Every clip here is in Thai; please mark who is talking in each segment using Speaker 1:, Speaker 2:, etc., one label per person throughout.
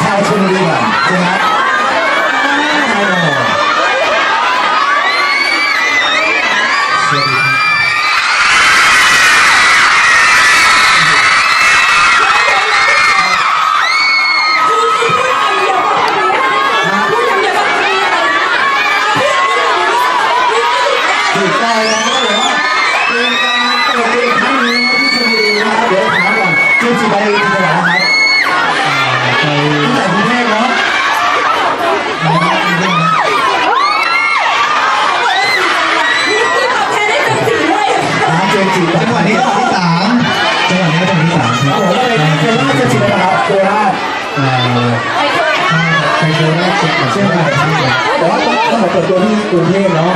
Speaker 1: ชาวชลบุรี ร้านจัง
Speaker 2: หวะนี้จังหวะที่สามจังหวะนี้จังหวะที่สามค
Speaker 1: ค
Speaker 2: รับ
Speaker 1: ผมเลยที่โคราชเจมส์จินะครับโคราช
Speaker 2: เอ่อไปโคราชเช็คก่อน
Speaker 1: ใช่ไหมแต่ว่าต้องต้องมาเปิดตัวที่กรุงเทพเนาะ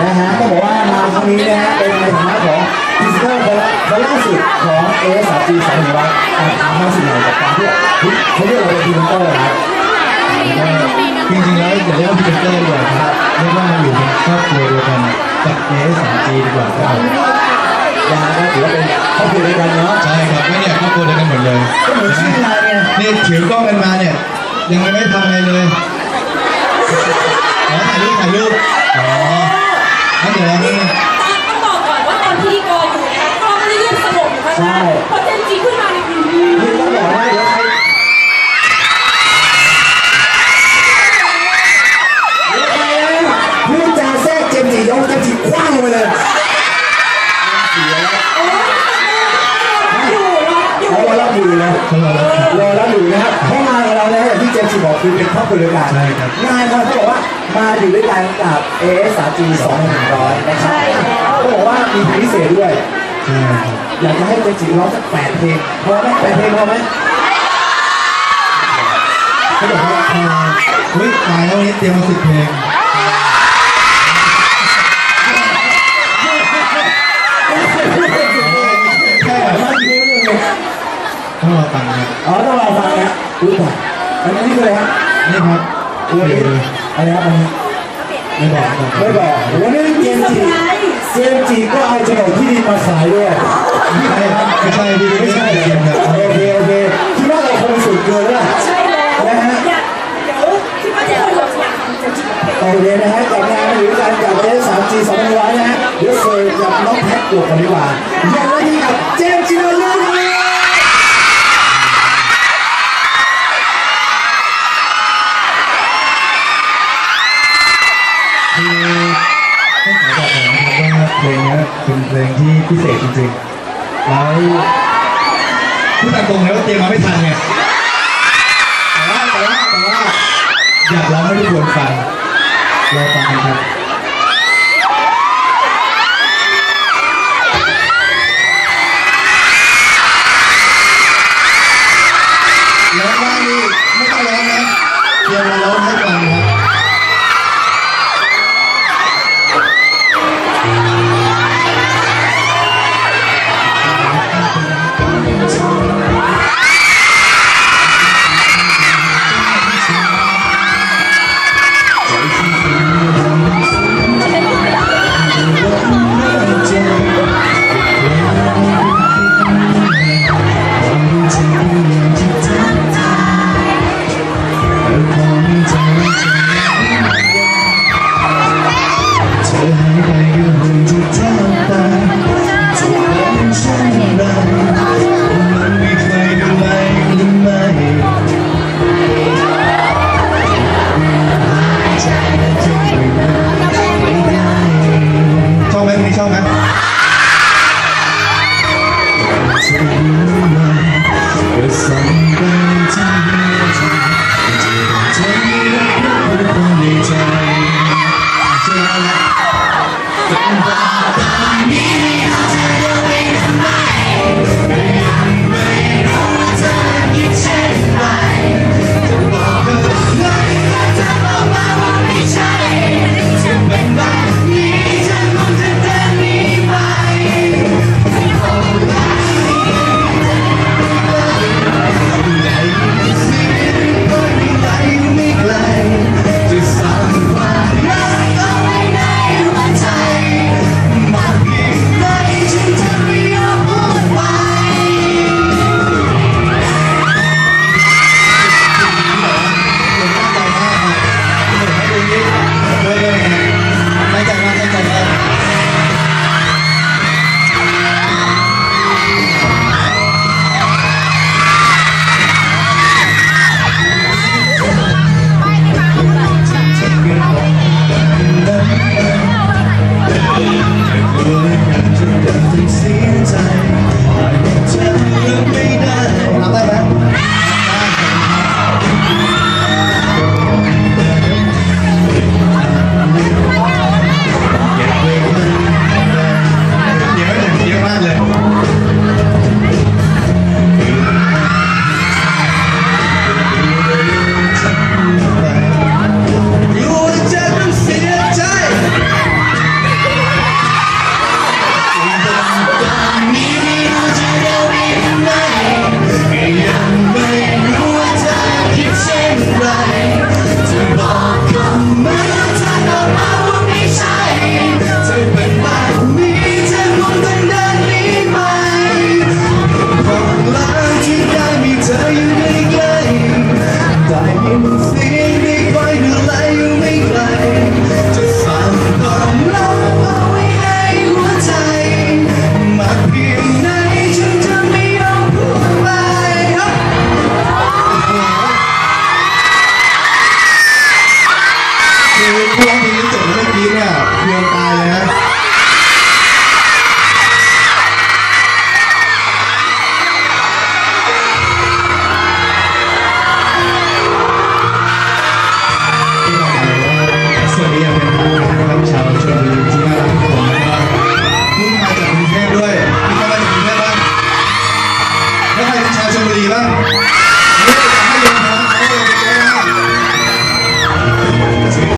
Speaker 1: นะฮะต้องบอกว่ามาครั้งนี้นะฮะเป็นในฐานะของพิซซ่าคนล่าสุดของเอสจีสองหนึ่งร้อยทำมาสิ่งใหม่กับการที่เขาเรียกว่าเป็นพรีเซเตอร์นะ
Speaker 2: จริงๆแล้วอย่าเรียกว่าพรีเซเตอร์ดีกว่าครับเรียกว่ามาอยู่เป็นครอบครัวเดียวกันกับ AS3G ดีกว่าครับ
Speaker 1: นะฮะก็ถือว่าเป็นครอบครัวเดียวกันเนาะ
Speaker 2: ใช่ครับไม่เนี่ยครอบครัวเดียวกันหมดเลย
Speaker 1: ก็เหมือนชื่องานไง
Speaker 2: นี่ถือกล้องกันมาเนี่ย ยังไม่ได้ทำอะไรเลยอ๋อถ่ายรูปถ่ายรูปอ๋องั้นเดี๋ยวเราเนี่ย
Speaker 3: ต้องบอกก่อนว่าตอนพิธีกรอยู่นะคะกล้องไม่ได้เงียบสงบอยู่ข้างล่างพอเจนจีขึ้นมาเนี่ยอืม
Speaker 1: นี่ต้องบอกว่าเดี๋ยวใครเดี๋ยวใครนะพูดจาแทรกเจมส์จียกเจมส์จีคว้างลงไปเลยเสียแล้ว
Speaker 3: อยู่รออยู่
Speaker 1: เขารอรับอยู่นะ
Speaker 2: เขา รอรับ
Speaker 1: รอรับอยู่นะครับเพราะงานของเราเนี่ยอย่างที่เจมส์จีบอกคือเป็นครอบครัวเดียวกัน
Speaker 2: ใช่ครับ
Speaker 1: งานของเราเขาบอกว่ามาอยู่ด้วยกันกับ AS 3 G 2 1 0 0นะครับเขาบอกว่ามีเพลงพิเศษด้วย
Speaker 2: ใช่ครับ
Speaker 1: อยากจะให้เจมส์จีร้องสักแปดเพลงพอไหมแปดเพลงพอไหม
Speaker 2: เขาบอกว่าพอเฮ้ยตายแล้ววันนี้เตรียมมาสิบเพลง ต้องรอฟังครับ
Speaker 1: อ๋อต้องรอฟังนะรู้ป่ะอันนี้คืออะไรฮะ
Speaker 2: นี่ครับ
Speaker 1: คืออะไร
Speaker 2: เดี๋ยวเลย
Speaker 1: อะไรครับอันนี้
Speaker 2: ไม่บอก
Speaker 1: ไม่บอกวันนี้เจมจีเจมจีก็เอาโฉนดที่ดินมาขายด้วย
Speaker 2: ไม่ใช่ไม่ใช่ดีไม่ใช่เกมครับ
Speaker 1: โอเคโอเคคิดว่าเราคงสุดเกินแล้ว
Speaker 3: ใช่แล้วอยากเดี๋ยวคิดว่าจะคนอยากฟังเจนจี
Speaker 1: โอเคนะฮะกับงานหรือการกับเอสสามจีสองพันร้อยนะฮะเดี๋ยวเซอร์กับน้องแพ็คตัวกันดีกว่าอย่างไรดีกับเจมจีน่ลูก เพ
Speaker 2: ลงนี้เป็นเพลงที่พิเศษจริงๆแล้วพูดตามตรงเลยว่าเตรียมมาไม่ทันเนี่ยแต่ว่าแต่ว่าแต่ว่าอยากร้องให้ทุกคนฟังรอฟังกันครับ